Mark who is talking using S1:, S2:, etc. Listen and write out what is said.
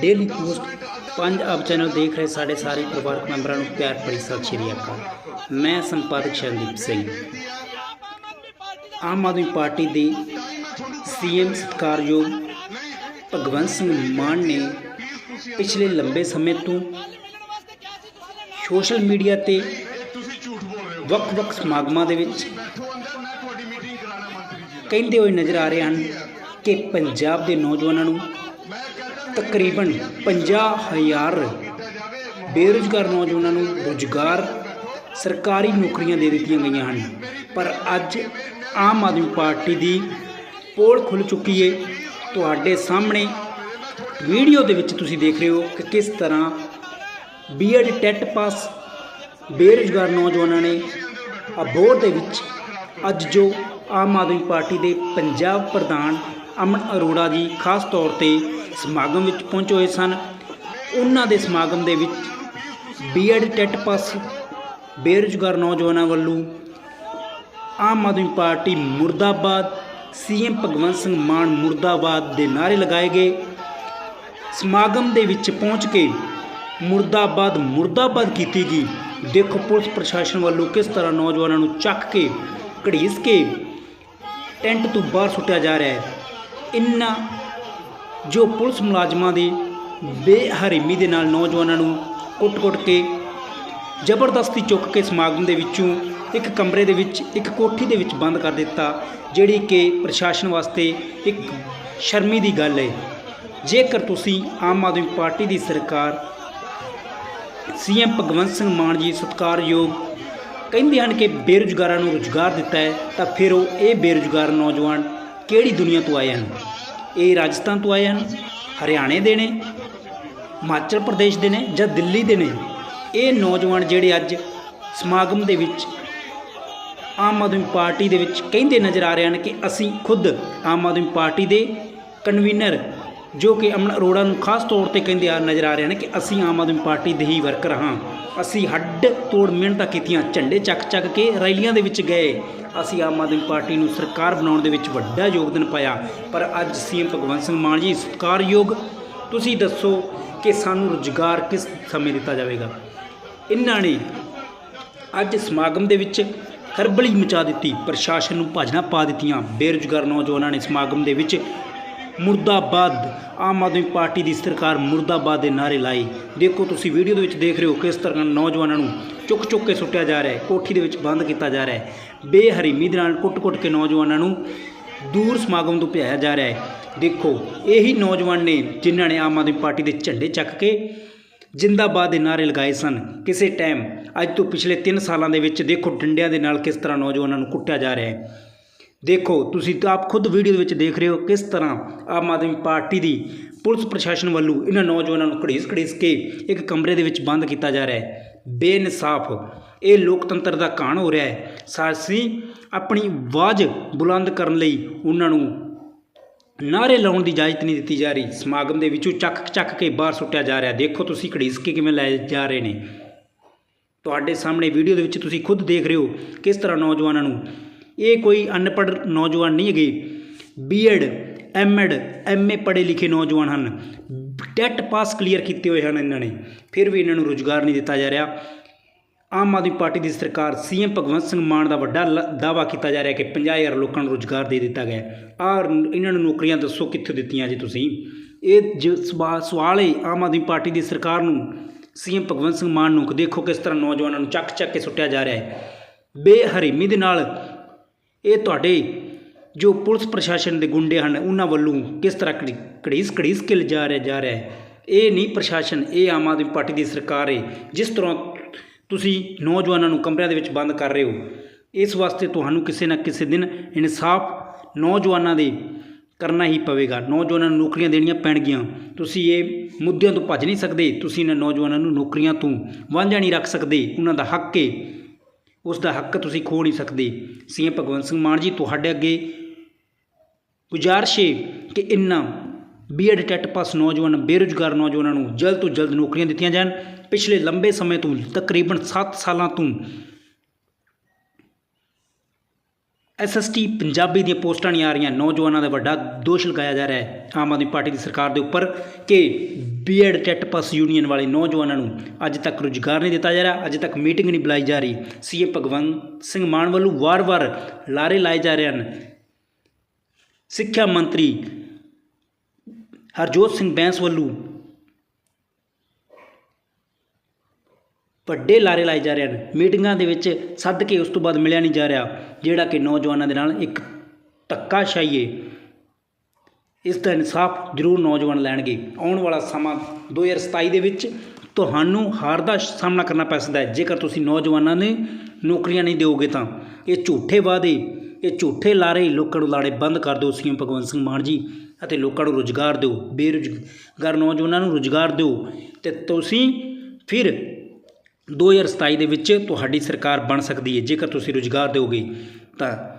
S1: Daily post ਪੰਜ ਅਬ channel ਦੇਖ ਰਹੇ ਸਾਡੇ ਸਾਰੇ ਪਰਿਵਾਰਕ ਮੈਂਬਰਾਂ ਨੂੰ ਪਿਆਰ ਭਰੀ ਸਤਿ ਸ਼੍ਰੀ ਅਕਾਲ। ਮੈਂ ਸੰਪਾਦਕ ਸ਼ਰਨਦੀਪ ਸਿੰਘ। ਆਮ ਆਦਮੀ ਪਾਰਟੀ ਦੇ ਸੀਐਮ ਸਤਿਕਾਰਯੋਗ ਭਗਵੰਤ ਸਿੰਘ ਮਾਨ ਨੇ ਪਿਛਲੇ ਲੰਬੇ ਸਮੇਂ ਤੋਂ ਸੋਸ਼ਲ ਮੀਡੀਆ ਤੇ ਵੱਖ-ਵੱਖ ਸਮਾਗਮਾਂ ਦੇ ਵਿੱਚ ਕਹਿੰਦੇ ਹੋਏ ਨਜ਼ਰ ਆ ਰਹੇ ਹਨ ਕਿ ਪੰਜਾਬ ਦੇ ਨੌਜਵਾਨਾਂ ਨੂੰ
S2: ਮੈਂ ਕਹਿੰਦਾ
S1: ਤਕਰੀਬਨ 50000 ਬੇਰੁਜ਼ਗਾਰ ਨੌਜਵਾਨਾਂ ਨੂੰ ਰੁਜ਼ਗਾਰ ਸਰਕਾਰੀ ਨੌਕਰੀਆਂ ਦੇ ਦਿੱਤੀਆਂ ਗਈਆਂ ਹਨ। ਪਰ ਅੱਜ ਆਮ ਆਦਮੀ ਪਾਰਟੀ ਦੀ ਪੋਲ ਖੁੱਲ ਚੁੱਕੀ ਹੈ ਤੁਹਾਡੇ ਸਾਹਮਣੇ ਵੀਡੀਓ ਦੇ ਵਿੱਚ ਤੁਸੀਂ ਦੇਖ ਰਹੇ ਹੋ ਕਿ ਕਿਸ ਤਰ੍ਹਾਂ ਬੀਐਡ ਟੈਟ ਪਾਸ ਬੇਰੁਜ਼ਗਾਰ ਨੌਜਵਾਨਾਂ ਨੇ ਅਬੋਰ ਦੇ ਵਿੱਚ ਅੱਜ ਜੋ ਆਮ ਆਦਮੀ ਪਾਰਟੀ ਦੇ ਪੰਜਾਬ ਪ੍ਰਧਾਨ ਅਮਨ ਅਰੋੜਾ ਜੀ ਖਾਸ ਤੌਰ ਤੇ ਸਮਾਗਮ ਵਿੱਚ ਪਹੁੰਚੇ ਹੋਏ ਸਨ। ਉਹਨਾਂ ਦੇ ਸਮਾਗਮ ਦੇ ਵਿੱਚ ਬੀਐਡ ਟੈਟ ਪਾਸ ਬੇਰੁਜ਼ਗਾਰ ਨੌਜਵਾਨਾਂ ਵੱਲੋਂ ਆਮ ਆਦਮੀ ਪਾਰਟੀ ਮੁਰਦਾਬਾਦ ਸੀਐਮ ਭਗਵੰਤ ਸਿੰਘ ਮਾਨ ਮੁਰਦਾਬਾਦ ਦੇ ਨਾਅਰੇ ਲਗਾਏ ਗਏ। ਸਮਾਗਮ ਦੇ ਵਿੱਚ ਪਹੁੰਚ ਕੇ ਮੁਰਦਾਬਾਦ ਮੁਰਦਾਬਾਦ ਕੀਤੀ ਗਈ। ਦੇਖੋ ਪੁਲਿਸ ਪ੍ਰਸ਼ਾਸਨ ਵੱਲੋਂ ਕਿਸ ਤਰ੍ਹਾਂ ਨੌਜਵਾਨਾਂ ਨੂੰ ਚੱਕ ਕੇ, ਘੜੀਸ ਕੇ ਟੈਂਟ ਤੋਂ ਬਾਹਰ ਸੁੱਟਿਆ ਜਾ ਰਿਹਾ ਹੈ। ਇਨ੍ਹਾਂ ਜੋ ਪੁਲਿਸ ਮੁਲਾਜ਼ਮਾਂ ਦੀ ਬੇਹਰਮੀ ਦੇ ਨਾਲ ਨੌਜਵਾਨਾਂ ਨੂੰ ਕੁੱਟ-ਕੁੱਟ ਕੇ, ਜ਼ਬਰਦਸਤੀ ਚੁੱਕ ਕੇ ਸਮਾਗਮ ਦੇ ਵਿੱਚੋਂ ਇੱਕ ਕਮਰੇ ਦੇ ਵਿੱਚ, ਇੱਕ ਕੋਠੀ ਦੇ ਵਿੱਚ ਬੰਦ ਕਰ ਦਿੱਤਾ, ਜਿਹੜੀ ਕਿ ਪ੍ਰਸ਼ਾਸਨ ਵਾਸਤੇ ਇੱਕ ਸ਼ਰਮੀ ਦੀ ਗੱਲ ਹੈ। ਜੇਕਰ ਤੁਸੀਂ ਆਮ ਆਦਮੀ ਪਾਰਟੀ ਦੀ ਸਰਕਾਰ, ਸੀਐਮ ਭਗਵੰਤ ਸਿੰਘ ਮਾਨ ਜੀ ਸਤਿਕਾਰਯੋਗ ਕਹਿੰਦੇ ਹਨ ਕਿ ਬੇਰੁਜ਼ਗਾਰਾਂ ਨੂੰ ਰੁਜ਼ਗਾਰ ਦਿੱਤਾ ਹੈ, ਤਾਂ ਫਿਰ ਉਹ ਇਹ ਬੇਰੁਜ਼ਗਾਰ ਨੌਜਵਾਨ ਕਿਹੜੀ ਦੁਨੀਆ ਤੋਂ ਆਏ ਹਨ? ਇਹ ਰਾਜਸਥਾਨ ਤੋਂ ਆਏ ਹਨ, ਹਰਿਆਣੇ ਦੇ ਨੇ, ਹਿਮਾਚਲ ਪ੍ਰਦੇਸ਼ ਦੇ ਨੇ ਜਾਂ ਦਿੱਲੀ ਦੇ ਨੇ? ਇਹ ਨੌਜਵਾਨ ਜਿਹੜੇ ਅੱਜ ਸਮਾਗਮ ਦੇ ਵਿੱਚ ਆਮ ਆਦਮੀ ਪਾਰਟੀ ਦੇ ਵਿੱਚ ਕਹਿੰਦੇ ਨਜ਼ਰ ਆ ਰਹੇ ਹਨ ਕਿ ਅਸੀਂ ਖੁਦ ਆਮ ਆਦਮੀ ਪਾਰਟੀ ਦੇ ਕਨਵੀਨਰ ਜੋ ਕਿ ਅਮਨ ਅਰੋੜਾ ਨੂੰ ਖਾਸ ਤੌਰ ਤੇ ਕਹਿੰਦੇ ਆ ਨਜ਼ਰ ਆ ਰਹੇ ਨੇ ਕਿ ਅਸੀਂ ਆਮ ਆਦਮੀ ਪਾਰਟੀ ਦੇ ਹੀ ਵਰਕਰ ਹਾਂ। ਅਸੀਂ ਹੱਡ ਤੋੜ ਮਿਹਨਤਾਂ ਕੀਤੀਆਂ, ਝੰਡੇ ਚੱਕ ਚੱਕ ਕੇ ਰੈਲੀਆਂ ਦੇ ਵਿੱਚ ਗਏ। ਅਸੀਂ ਆਮ ਆਦਮੀ ਪਾਰਟੀ ਨੂੰ ਸਰਕਾਰ ਬਣਾਉਣ ਦੇ ਵਿੱਚ ਵੱਡਾ ਯੋਗਦਾਨ ਪਾਇਆ। ਪਰ ਅੱਜ ਸੀਐਮ ਭਗਵੰਤ ਸਿੰਘ ਮਾਨ ਜੀ, ਸਤਿਕਾਰਯੋਗ, ਤੁਸੀਂ ਦੱਸੋ ਕਿ ਸਾਨੂੰ ਰੁਜ਼ਗਾਰ ਕਿਸ ਸਮੇਂ ਦਿੱਤਾ ਜਾਵੇਗਾ? ਇਹਨਾਂ ਨੇ ਅੱਜ ਸਮਾਗਮ ਦੇ ਵਿੱਚ ਖਰਬਲੀ ਮਚਾ ਦਿੱਤੀ, ਪ੍ਰਸ਼ਾਸਨ ਨੂੰ ਭਾਜਣਾ ਪਾ ਦਿੱਤੀਆਂ। ਬੇਰੁਜ਼ਗਾਰ ਨੌਜਵਾਨਾਂ ਨੇ ਸਮਾਗਮ ਦੇ ਵਿੱਚ ਮੁਰਦਾਬਾਦ। ਆਮ ਆਦਮੀ ਪਾਰਟੀ ਦੀ ਸਰਕਾਰ ਮੁਰਦਾਬਾਦ ਦੇ ਨਾਰੇ ਲਾਏ ਦੇਖੋ ਤੁਸੀਂ ਵੀਡੀਓ ਦੇ ਵਿੱਚ ਦੇਖ ਰਹੇ ਹੋ ਕਿਸ ਤਰ੍ਹਾਂ ਨੌਜਵਾਨਾਂ ਨੂੰ ਚੁੱਕ ਚੁੱਕ ਕੇ ਸੁੱਟਿਆ ਜਾ ਰਿਹਾ ਹੈ, ਕੋਠੀ ਦੇ ਵਿੱਚ ਬੰਦ ਕੀਤਾ ਜਾ ਰਿਹਾ ਹੈ। ਬੇਹਰੀਮੀ ਦੇ ਨਾਲ ਕੁੱਟ-ਕੁੱਟ ਕੇ ਨੌਜਵਾਨਾਂ ਨੂੰ ਦੂਰ ਸਮਾਗਮ ਤੋਂ ਭਜਾਇਆ ਜਾ ਰਿਹਾ ਹੈ। ਦੇਖੋ, ਇਹੀ ਨੌਜਵਾਨ ਨੇ ਜਿਨ੍ਹਾਂ ਨੇ ਆਮ ਆਦਮੀ ਪਾਰਟੀ ਦੇ ਝੰਡੇ ਚੱਕ ਕੇ ਜਿੰਦਾਬਾਦ ਦੇ ਨਾਰੇ ਲਗਾਏ ਸਨ। ਕਿਸੇ ਟਾਈਮ ਅੱਜ ਤੋਂ ਪਿਛਲੇ 3 ਸਾਲਾਂ ਦੇ ਵਿੱਚ ਦੇਖੋ, ਡੰਡਿਆਂ ਦੇ ਨਾਲ ਕਿਸ ਤਰ੍ਹਾਂ ਨੌਜਵਾਨਾਂ ਨੂੰ ਕੁੱਟਿਆ ਜਾ ਰਿਹਾ ਹੈ। ਦੇਖੋ, ਤੁਸੀਂ ਤਾਂ ਆਪ ਖੁਦ ਵੀਡੀਓ ਦੇ ਵਿੱਚ ਦੇਖ ਰਹੇ ਹੋ ਕਿਸ ਤਰ੍ਹਾਂ ਆਮ ਆਦਮੀ ਪਾਰਟੀ ਦੀ ਪੁਲਿਸ ਪ੍ਰਸ਼ਾਸਨ ਵੱਲੋਂ ਇਹਨਾਂ ਨੌਜਵਾਨਾਂ ਨੂੰ ਘੜੀਸ ਘੜੀਸ ਕੇ ਇੱਕ ਕਮਰੇ ਦੇ ਵਿੱਚ ਬੰਦ ਕੀਤਾ ਜਾ ਰਿਹਾ ਹੈ। ਬੇਇਨਸਾਫ। ਇਹ ਲੋਕਤੰਤਰ ਦਾ ਕਾਣ ਹੋ ਰਿਹਾ ਹੈ। ਸਾਸੀ, ਆਪਣੀ ਆਵਾਜ਼ ਬੁਲੰਦ ਕਰਨ ਲਈ ਉਹਨਾਂ ਨੂੰ ਨਾਰੇ ਲਾਉਣ ਦੀ ਇਜਾਜ਼ਤ ਨਹੀਂ ਦਿੱਤੀ ਜਾ ਰਹੀ। ਸਮਾਗਮ ਦੇ ਵਿੱਚੋਂ ਚੱਕ ਚੱਕ ਕੇ ਬਾਹਰ ਸੁੱਟਿਆ ਜਾ ਰਿਹਾ। ਦੇਖੋ ਤੁਸੀਂ ਘੜੀਸ ਕੇ ਕਿਵੇਂ ਲੈ ਜਾ ਰਹੇ ਨੇ। ਤੁਹਾਡੇ ਸਾਹਮਣੇ ਵੀਡੀਓ ਦੇ ਵਿੱਚ ਤੁਸੀਂ ਖੁਦ ਦੇਖ ਰਹੇ ਹੋ ਕਿਸ ਤਰ੍ਹਾਂ ਨੌਜਵਾਨਾਂ ਨੂੰ ਇਹ ਕੋਈ ਅਨਪੜ੍ਹ ਨੌਜਵਾਨ ਨਹੀਂ ਹੈਗੇ। ਬੀਐਡ ਐਮਐਡ ਐਮਏ ਪੜ੍ਹੇ ਲਿਖੇ ਨੌਜਵਾਨ ਹਨ। ਟੈਟ ਪਾਸ ਕਲੀਅਰ ਕੀਤੇ ਹੋਏ ਹਨ ਇਹਨਾਂ ਨੇ। ਫਿਰ ਵੀ ਇਹਨਾਂ ਨੂੰ ਰੁਜ਼ਗਾਰ ਨਹੀਂ ਦਿੱਤਾ ਜਾ ਰਿਹਾ। ਆਮ ਆਦਮੀ ਪਾਰਟੀ ਦੀ ਸਰਕਾਰ ਸੀਐਮ ਭਗਵੰਤ ਸਿੰਘ ਮਾਨ ਦਾ ਵੱਡਾ ਦਾਵਾ ਕੀਤਾ ਜਾ ਰਿਹਾ ਕਿ 50000 ਲੋਕਾਂ ਨੂੰ ਰੁਜ਼ਗਾਰ ਦੇ ਦਿੱਤਾ ਗਿਆ ਆਹ ਇਹਨਾਂ ਨੂੰ ਨੌਕਰੀਆਂ ਦੱਸੋ ਕਿੱਥੋਂ ਦਿੱਤੀਆਂ ਜੀ ਤੁਸੀਂ? ਇਹ ਜ- ਸਵਾ- ਸਵਾਲ ਹੈ, ਆਮ ਆਦਮੀ ਪਾਰਟੀ ਦੀ ਸਰਕਾਰ ਨੂੰ। ਸੀਐਮ ਭਗਵੰਤ ਸਿੰਘ ਮਾਨ ਨੂੰ ਕਿ ਦੇਖੋ ਕਿਸ ਤਰ੍ਹਾਂ ਨੌਜਵਾਨਾਂ ਨੂੰ ਚੱਕ ਚੱਕ ਕੇ ਸੁੱਟਿਆ ਜਾ ਰਿਹਾ ਹੈ। ਬੇਹਰੀਮੀ ਦੇ ਨਾਲ ਇਹ ਤੁਹਾਡੇ ਜੋ ਪੁਲਿਸ ਪ੍ਰਸ਼ਾਸਨ ਦੇ ਗੁੰਡੇ ਹਨ, ਉਹਨਾਂ ਵੱਲੋਂ ਕਿਸ ਤਰ੍ਹਾਂ ਘੜੀ- ਘੜੀਸ ਘੜੀਸ ਕੇ ਲਿਜਾ ਰਿਹਾ, ਜਾ ਰਿਹਾ ਹੈ? ਇਹ ਨਹੀਂ ਪ੍ਰਸ਼ਾਸਨ, ਇਹ ਆਮ ਆਦਮੀ ਪਾਰਟੀ ਦੀ ਸਰਕਾਰ ਹੈ। ਜਿਸ ਤਰ੍ਹਾਂ ਤੁਸੀਂ ਨੌਜਵਾਨਾਂ ਨੂੰ ਕਮਰਿਆਂ ਦੇ ਵਿੱਚ ਬੰਦ ਕਰ ਰਹੇ ਹੋ, ਇਸ ਵਾਸਤੇ ਤੁਹਾਨੂੰ ਕਿਸੇ ਨਾ ਕਿਸੇ ਦਿਨ ਇਨਸਾਫ ਨੌਜਵਾਨਾਂ ਦੇ ਕਰਨਾ ਹੀ ਪਵੇਗਾ। ਨੌਜਵਾਨਾਂ ਨੂੰ ਨੌਕਰੀਆਂ ਦੇਣੀਆਂ ਪੈਣਗੀਆਂ। ਤੁਸੀਂ ਇਹ ਮੁੱਦਿਆਂ ਤੋਂ ਭੱਜ ਨਹੀਂ ਸਕਦੇ। ਤੁਸੀਂ ਇਹਨਾਂ ਨੌਜਵਾਨਾਂ ਨੂੰ ਨੌਕਰੀਆਂ ਤੋਂ ਵਾਂਝਾ ਨਹੀਂ ਰੱਖ ਸਕਦੇ। ਉਹਨਾਂ ਦਾ ਹੱਕ ਹੈ ਉਸ ਦਾ ਹੱਕ ਤੁਸੀਂ ਖੋ ਨਹੀਂ ਸਕਦੇ। ਸੀਐਮ ਭਗਵੰਤ ਸਿੰਘ ਮਾਨ ਜੀ, ਤੁਹਾਡੇ ਅੱਗੇ ਗੁਜ਼ਾਰਿਸ਼ ਹੈ ਕਿ ਇਨ੍ਹਾਂ ਬੀਐਡ ਟੈਟ ਪਾਸ ਨੌਜਵਾਨ, ਬੇਰੁਜ਼ਗਾਰ ਨੌਜਵਾਨਾਂ ਨੂੰ ਜਲਦ ਤੋਂ ਜਲਦ ਨੌਕਰੀਆਂ ਦਿੱਤੀਆਂ ਜਾਣ। ਪਿਛਲੇ ਲੰਬੇ ਸਮੇਂ ਤੋਂ ਤਕਰੀਬਨ 7 ਸਾਲਾਂ ਤੋਂ ਐਸਐਸਟੀ ਪੰਜਾਬੀ ਦੀਆਂ ਪੋਸਟਾਂ ਨਹੀਂ ਆ ਰਹੀਆਂ। ਨੌਜਵਾਨਾਂ ਦਾ ਵੱਡਾ ਦੋਸ਼ ਲਗਾਇਆ ਜਾ ਰਿਹਾ ਹੈ। ਆਮ ਆਦਮੀ ਪਾਰਟੀ ਦੀ ਸਰਕਾਰ ਦੇ ਉੱਪਰ ਕਿ ਬੀਐਡ ਟੈਟ ਪਾਸ ਯੂਨੀਅਨ ਵਾਲੇ ਨੌਜਵਾਨਾਂ ਨੂੰ ਅੱਜ ਤੱਕ ਰੁਜ਼ਗਾਰ ਨਹੀਂ ਦਿੱਤਾ ਜਾ ਰਿਹਾ। ਅੱਜ ਤੱਕ ਮੀਟਿੰਗ ਨਹੀਂ ਬੁਲਾਈ ਜਾ ਰਹੀ। ਸੀਐਮ ਭਗਵੰਤ ਸਿੰਘ ਮਾਨ ਵੱਲੋਂ ਵਾਰ-ਵਾਰ ਲਾਰੇ ਲਾਏ ਜਾ ਰਹੇ ਹਨ। ਸਿੱਖਿਆ ਮੰਤਰੀ ਹਰਜੋਤ ਸਿੰਘ ਬੈਂਸ ਵੱਲੋਂ ਵੱਡੇ ਲਾਰੇ ਲਾਏ ਜਾ ਰਹੇ ਹਨ। ਮੀਟਿੰਗਾਂ ਦੇ ਵਿੱਚ ਸੱਦ ਕੇ ਉਸ ਤੋਂ ਬਾਅਦ ਮਿਲਿਆ ਨਹੀਂ ਜਾ ਰਿਹਾ, ਜਿਹੜਾ ਕਿ ਨੌਜਵਾਨਾਂ ਦੇ ਨਾਲ ਇੱਕ ਧੱਕਾਸ਼ਾਹੀ ਹੈ ਇਸ ਦਾ ਇਨਸਾਫ ਜ਼ਰੂਰ ਨੌਜਵਾਨ ਲੈਣਗੇ। ਆਉਣ ਵਾਲਾ ਸਮਾਂ 2027 ਦੇ ਵਿੱਚ ਤੁਹਾਨੂੰ ਹਾਰ ਦਾ ਸਾਹਮਣਾ ਕਰਨਾ ਪੈ ਸਕਦਾ ਹੈ। ਜੇਕਰ ਤੁਸੀਂ ਨੌਜਵਾਨਾਂ ਨੇ ਨੌਕਰੀਆਂ ਨਹੀਂ ਦਿਓਗੇ ਤਾਂ। ਇਹ ਝੂਠੇ ਵਾਅਦੇ, ਇਹ ਝੂਠੇ ਲਾਰੇ ਲੋਕਾਂ ਨੂੰ ਲਾੜੇ ਬੰਦ ਕਰ ਦਿਓ। ਸੀਐਮ ਭਗਵੰਤ ਸਿੰਘ ਮਾਨ ਜੀ ਅਤੇ ਲੋਕਾਂ ਨੂੰ ਰੁਜ਼ਗਾਰ ਦਿਓ। ਬੇਰੁਜ਼ਗਾਰ ਨੌਜਵਾਨਾਂ ਨੂੰ ਰੁਜ਼ਗਾਰ ਦਿਓ ਤੇ ਤੁਸੀਂ ਫਿਰ 2027 ਦੇ ਵਿੱਚ ਤੁਹਾਡੀ ਸਰਕਾਰ ਬਣ ਸਕਦੀ ਹੈ। ਜੇਕਰ ਤੁਸੀਂ ਰੁਜ਼ਗਾਰ ਦਿਓਗੇ ਤਾਂ